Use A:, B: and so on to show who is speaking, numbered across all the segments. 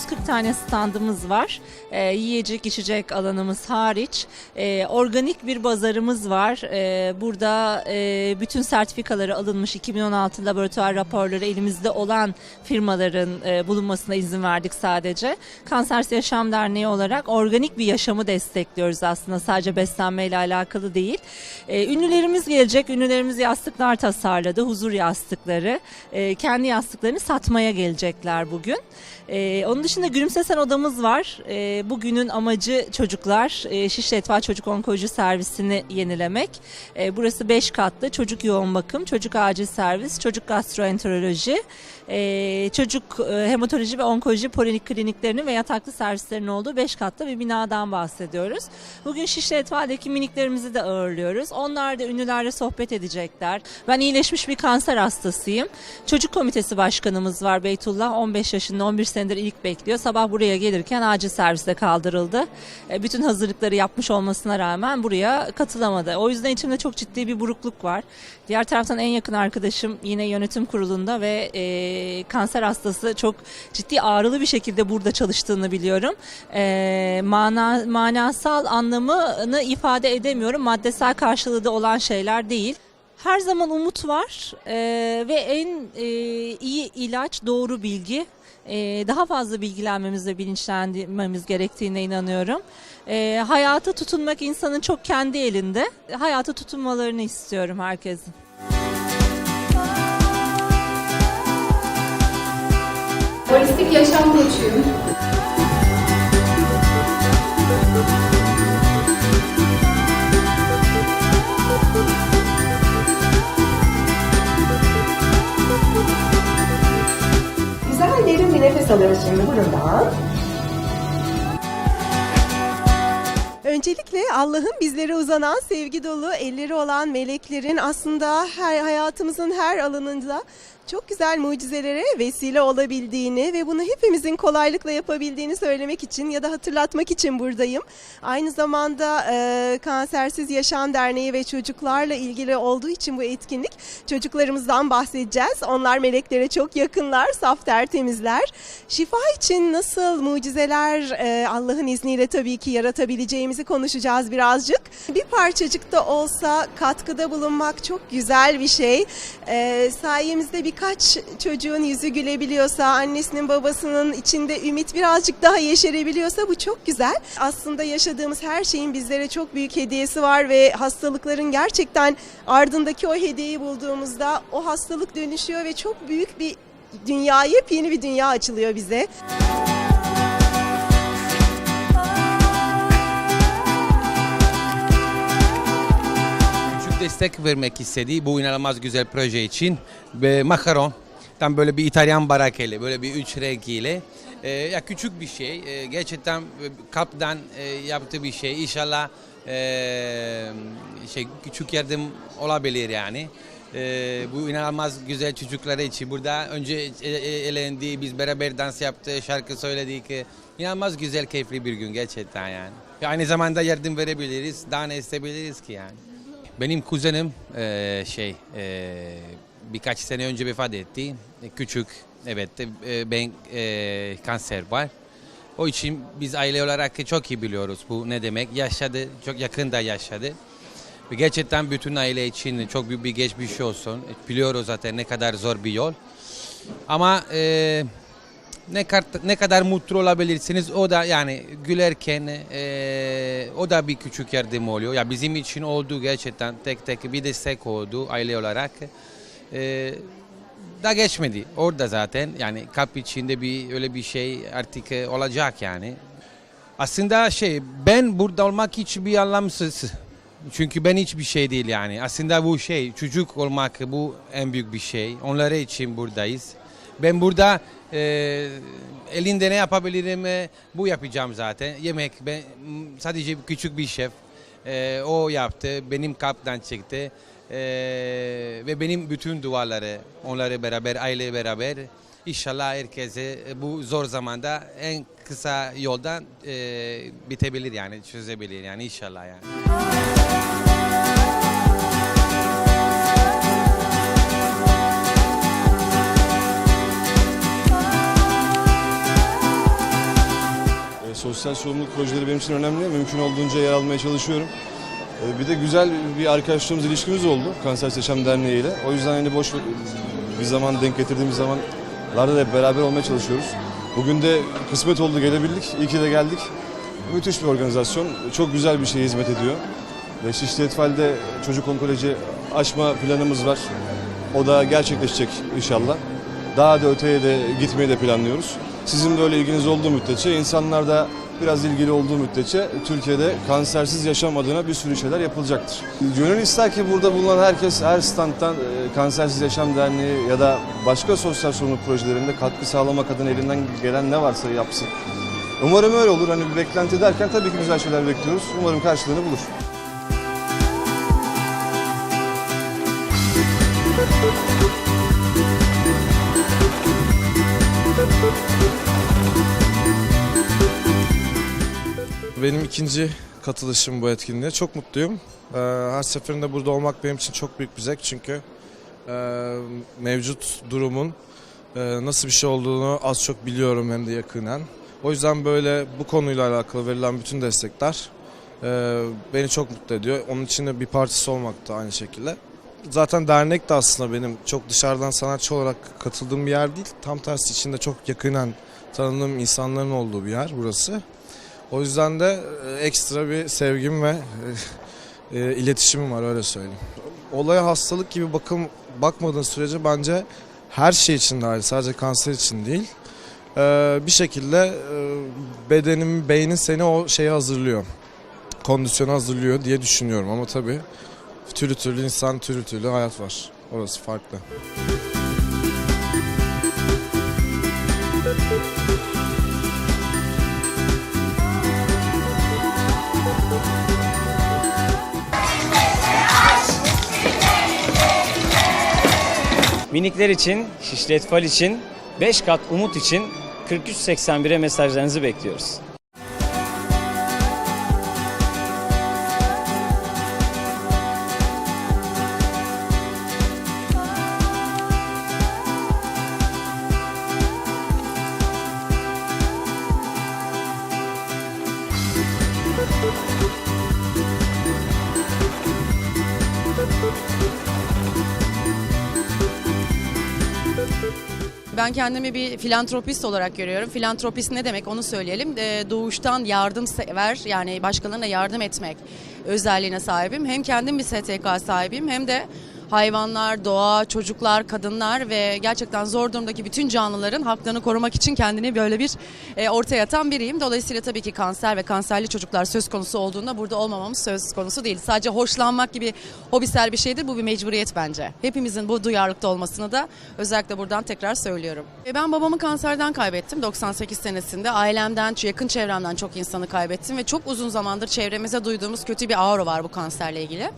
A: 40 tane standımız var. Ee, yiyecek içecek alanımız hariç. Ee, organik bir pazarımız var. Ee, burada e, bütün sertifikaları alınmış 2016 laboratuvar raporları elimizde olan firmaların e, bulunmasına izin verdik sadece. Kansersiz Yaşam Derneği olarak organik bir yaşamı destekliyoruz aslında sadece beslenmeyle alakalı değil. Ee, ünlülerimiz gelecek. Ünlülerimiz yastıklar tasarladı. Huzur yastıkları. Ee, kendi yastıklarını satmaya gelecekler bugün. Ee, onun dışında gülümsesen odamız var. Ee, bugünün amacı çocuklar e, Şişli Etval Çocuk Onkoloji Servisini yenilemek. Ee, burası 5 katlı çocuk yoğun bakım, çocuk acil servis, çocuk gastroenteroloji, e, çocuk e, hematoloji ve onkoloji polinik kliniklerinin ve yataklı servislerinin olduğu 5 katlı bir binadan bahsediyoruz. Bugün Şişli Etval'deki miniklerimizi de ağırlıyoruz. Onlar da ünlülerle sohbet edecekler. Ben iyileşmiş bir kanser hastasıyım. Çocuk komitesi başkanımız var Beytullah. 15 yaşında 11 senedir ilk bekliyor. Sabah buraya gelirken acil serviste kaldırıldı. E, Bütün hazırlıkları yapmış olmasına rağmen buraya katılamadı. O yüzden içimde çok ciddi bir burukluk var. Diğer taraftan en yakın arkadaşım yine yönetim kurulunda ve e, kanser hastası çok ciddi ağrılı bir şekilde burada çalıştığını biliyorum. E, mana, manasal anlamını ifade edemiyorum. Maddesel karşılığı da olan şeyler değil. Her zaman umut var e, ve en e, iyi ilaç doğru bilgi. E, daha fazla bilgilenmemiz ve bilinçlenmemiz gerektiğine inanıyorum. E, hayata tutunmak insanın çok kendi elinde. Hayata tutunmalarını istiyorum herkesin.
B: Holistik yaşam koçuyum.
C: Nefes alıyoruz şimdi burundan. Öncelikle Allah'ın bizlere uzanan sevgi dolu elleri olan meleklerin aslında her hayatımızın her alanında çok güzel mucizelere vesile olabildiğini ve bunu hepimizin kolaylıkla yapabildiğini söylemek için ya da hatırlatmak için buradayım. Aynı zamanda e, Kansersiz Yaşam Derneği ve çocuklarla ilgili olduğu için bu etkinlik çocuklarımızdan bahsedeceğiz. Onlar meleklere çok yakınlar, saf tertemizler. Şifa için nasıl mucizeler e, Allah'ın izniyle tabii ki yaratabileceğimizi konuşacağız birazcık. Bir parçacık da olsa katkıda bulunmak çok güzel bir şey. E, sayemizde birkaç çocuğun yüzü gülebiliyorsa, annesinin babasının içinde ümit birazcık daha yeşerebiliyorsa bu çok güzel. Aslında yaşadığımız her şeyin bizlere çok büyük hediyesi var ve hastalıkların gerçekten ardındaki o hediyeyi bulduğumuzda o hastalık dönüşüyor ve çok büyük bir dünya, yepyeni bir dünya açılıyor bize.
D: Küçük destek vermek istedi bu inanılmaz güzel proje için. Ve makaron, tam böyle bir İtalyan barakeli, böyle bir üç rengiyle. Ee, ya küçük bir şey, Ee, gerçekten e, kalpten e, yaptığı bir şey. İnşallah e, şey küçük yardım olabilir yani. Ee, bu inanılmaz güzel çocukları için. Burada önce e- e- elendi, biz beraber dans yaptık, şarkı söyledik. İnanılmaz güzel, keyifli bir gün gerçekten yani. Aynı zamanda yardım verebiliriz, daha ne isteyebiliriz ki yani. Benim kuzenim eee, şey eee, birkaç sene önce vefat etti. E, Küçük, evet e, ben e, kanser var. O için biz aile olarak çok iyi biliyoruz bu ne demek. Yaşadı, çok yakında yaşadı. Ve gerçekten bütün aile için çok büyük bir geçmiş olsun. E, Biliyoruz zaten ne kadar zor bir yol. Ama e, ne kadar ne kadar mutlu olabilirsiniz o da yani gülerken e, o da bir küçük yardım oluyor. Ya bizim için oldu gerçekten tek tek bir destek oldu aile olarak. E, da geçmedi orada zaten yani kalp içinde bir öyle bir şey artık e, olacak yani. Aslında şey ben burada olmak hiç bir anlamsız. Çünkü ben hiçbir şey değil yani. Aslında bu şey çocuk olmak bu en büyük bir şey. Onlara için buradayız. Ben burada e, elinde ne yapabilirim e, bu yapacağım zaten. Yemek ben sadece küçük bir şef. E, o yaptı. Benim kaptan çıktı. E, ve benim bütün duaları onları beraber aile beraber İnşallah herkese bu zor zamanda en kısa yoldan e, bitebilir yani çözebilir yani inşallah yani.
E: Sosyal sorumluluk projeleri benim için önemli. Mümkün olduğunca yer almaya çalışıyorum. Ee, Bir de güzel bir arkadaşlığımız, ilişkimiz oldu Kanser Yaşam Derneği ile. O yüzden hani boş bir zaman denk getirdiğimiz zamanlarda da beraber olmaya çalışıyoruz. Bugün de kısmet oldu gelebildik. İyi ki de geldik. Müthiş bir organizasyon. Çok güzel bir şeye hizmet ediyor. Ve Şişli Etfal'de çocuk onkoloji açma planımız var. O da gerçekleşecek inşallah. Daha da öteye de gitmeyi de planlıyoruz. Sizin böyle ilginiz olduğu müddetçe, insanlar da biraz ilgili olduğu müddetçe Türkiye'de kansersiz yaşam adına bir sürü şeyler yapılacaktır. Gönül ister ki burada bulunan herkes her standtan e, Kansersiz Yaşam Derneği ya da başka sosyal sorumluluk projelerinde katkı sağlamak adına elinden gelen ne varsa yapsın. Umarım öyle olur. Hani bir beklenti derken tabii ki güzel şeyler bekliyoruz. Umarım karşılığını bulur.
F: Benim ikinci katılışım bu etkinliğe. Çok mutluyum. Ee, Her seferinde burada olmak benim için çok büyük bir zevk çünkü e, mevcut durumun e, nasıl bir şey olduğunu az çok biliyorum hem de yakinen. O yüzden böyle bu konuyla alakalı verilen bütün destekler e, beni çok mutlu ediyor. Onun için de bir partisi olmak da aynı şekilde. Zaten dernek de aslında benim çok dışarıdan sanatçı olarak katıldığım bir yer değil. Tam tersi içinde çok yakinen tanıdığım insanların olduğu bir yer burası. O yüzden de e, ekstra bir sevgim ve e, e, iletişimim var öyle söyleyeyim. Olaya hastalık gibi bakım bakmadığın sürece bence her şey için dahil sadece kanser için değil. E, bir şekilde e, bedenin, beynin seni o şeye hazırlıyor. Kondisyona hazırlıyor diye düşünüyorum ama tabii türlü türlü insan, türlü türlü hayat var. Orası farklı.
G: Minikler için, Şişli Etfal için, 5 kat umut için 4381'e mesajlarınızı bekliyoruz.
H: Ben kendimi bir filantropist olarak görüyorum. Filantropist ne demek onu söyleyelim. Ee, doğuştan yardımsever yani başkalarına yardım etmek özelliğine sahibim. Hem kendim bir STK sahibiyim hem de hayvanlar, doğa, çocuklar, kadınlar ve gerçekten zor durumdaki bütün canlıların haklarını korumak için kendini böyle bir e, ortaya atan biriyim. Dolayısıyla tabii ki kanser ve kanserli çocuklar söz konusu olduğunda burada olmamamız söz konusu değil. Sadece hoşlanmak gibi hobisel bir şeydir. Bu bir mecburiyet bence. Hepimizin bu duyarlılıkta olmasını da özellikle buradan tekrar söylüyorum. E, Ben babamı kanserden kaybettim 98 senesinde. Ailemden, yakın çevremden çok insanı kaybettim ve çok uzun zamandır çevremize duyduğumuz kötü bir aura var bu kanserle ilgili.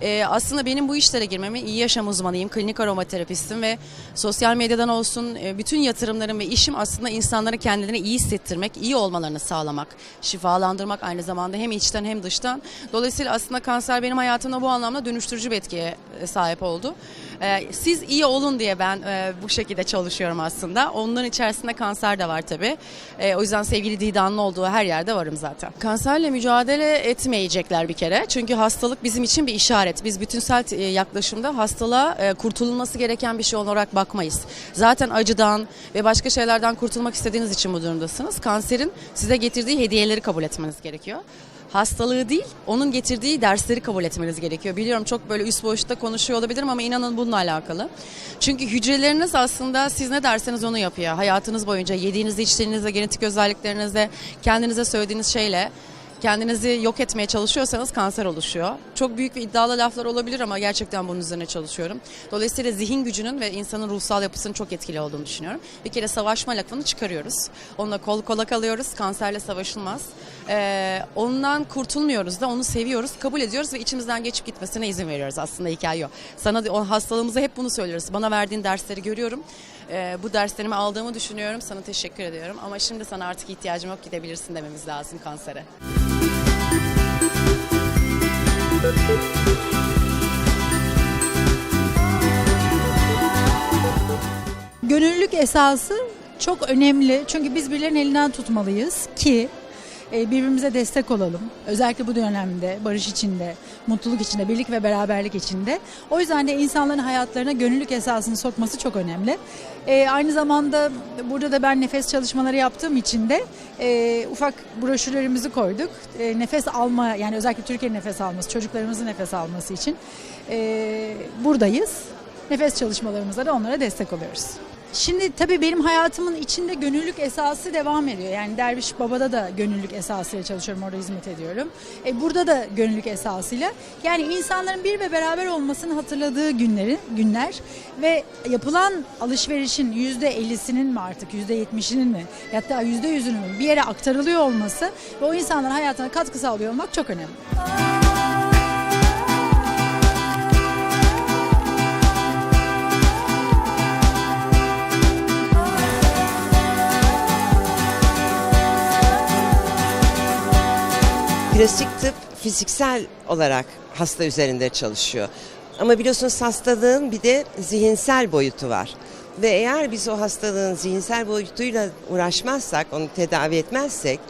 H: E, aslında benim bu işlere girmemi iyi yaşam uzmanıyım, klinik aromaterapistim ve sosyal medyadan olsun e, bütün yatırımlarım ve işim aslında insanlara kendilerini iyi hissettirmek, iyi olmalarını sağlamak, şifalandırmak aynı zamanda hem içten hem dıştan. Dolayısıyla aslında kanser benim hayatımda bu anlamda dönüştürücü bir etkiye e, sahip oldu. E, Siz iyi olun diye ben e, bu şekilde çalışıyorum aslında. Onların içerisinde kanser de var tabii. E, O yüzden sevgili Dida'nın olduğu her yerde varım zaten. Kanserle mücadele etmeyecekler bir kere. Çünkü hastalık bizim için bir işaret. Biz bütünsel e, yaklaşımda hastalığa e, kurtulması gereken bir şey olarak bakmayız. Zaten acıdan ve başka şeylerden kurtulmak istediğiniz için bu durumdasınız. Kanserin size getirdiği hediyeleri kabul etmeniz gerekiyor hastalığı değil, onun getirdiği dersleri kabul etmeniz gerekiyor. Biliyorum çok böyle üst boşta konuşuyor olabilirim ama inanın bununla alakalı. Çünkü hücreleriniz aslında siz ne derseniz onu yapıyor. Hayatınız boyunca yediğinizde, içtiğinizde, genetik özelliklerinizle, kendinize söylediğiniz şeyle kendinizi yok etmeye çalışıyorsanız kanser oluşuyor. Çok büyük ve iddialı laflar olabilir ama gerçekten bunun üzerine çalışıyorum. Dolayısıyla zihin gücünün ve insanın ruhsal yapısının çok etkili olduğunu düşünüyorum. Bir kere savaşma lafını çıkarıyoruz. Onunla kol kola kalıyoruz. Kanserle savaşılmaz. Ee, ondan kurtulmuyoruz da onu seviyoruz, kabul ediyoruz ve içimizden geçip gitmesine izin veriyoruz aslında hikaye o. Sana o hastalığımıza hep bunu söylüyoruz. Bana verdiğin dersleri görüyorum. Ee, bu derslerimi aldığımı düşünüyorum. Sana teşekkür ediyorum. Ama şimdi sana artık ihtiyacım yok gidebilirsin dememiz lazım kansere.
I: Gönüllülük esası çok önemli. Çünkü biz birilerinin elinden tutmalıyız ki birbirimize destek olalım. Özellikle bu dönemde barış içinde, mutluluk içinde, birlik ve beraberlik içinde. O yüzden de insanların hayatlarına gönüllülük esasını sokması çok önemli. E, aynı zamanda burada da ben nefes çalışmaları yaptığım için de e, ufak broşürlerimizi koyduk. E, nefes alma yani özellikle Türkiye'nin nefes alması, çocuklarımızın nefes alması için e, buradayız. Nefes çalışmalarımızda da onlara destek oluyoruz. Şimdi tabii benim hayatımın içinde gönüllülük esası devam ediyor. Yani Derviş Baba'da da gönüllülük esasıyla çalışıyorum, orada hizmet ediyorum. E, burada da gönüllülük esasıyla. Yani insanların bir ve beraber olmasını hatırladığı günleri, günler ve yapılan alışverişin yüzde ellisinin mi artık yüzde yetmişinin mi hatta yüzde yüzünün mü bir yere aktarılıyor olması ve o insanların hayatına katkı sağlıyor olmak çok önemli.
J: Plastik tıp fiziksel olarak hasta üzerinde çalışıyor. Ama biliyorsunuz hastalığın bir de zihinsel boyutu var. Ve eğer biz o hastalığın zihinsel boyutuyla uğraşmazsak, onu tedavi etmezsek,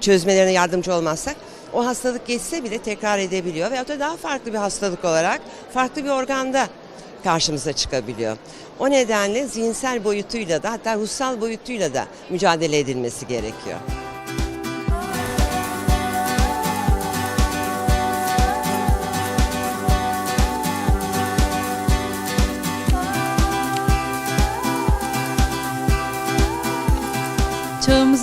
J: çözmelerine yardımcı olmazsak o hastalık geçse bile tekrar edebiliyor. Veyahut da daha farklı bir hastalık olarak farklı bir organda karşımıza çıkabiliyor. O nedenle zihinsel boyutuyla da hatta ruhsal boyutuyla da mücadele edilmesi gerekiyor.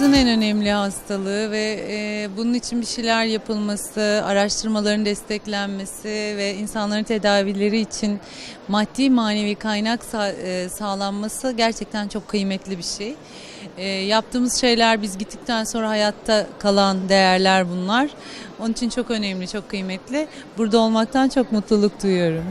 K: Çağımızın en önemli hastalığı ve e, bunun için bir şeyler yapılması, araştırmaların desteklenmesi ve insanların tedavileri için maddi manevi kaynak sa- e, sağlanması gerçekten çok kıymetli bir şey. E, yaptığımız şeyler biz gittikten sonra hayatta kalan değerler bunlar. Onun için çok önemli, çok kıymetli. Burada olmaktan çok mutluluk duyuyorum.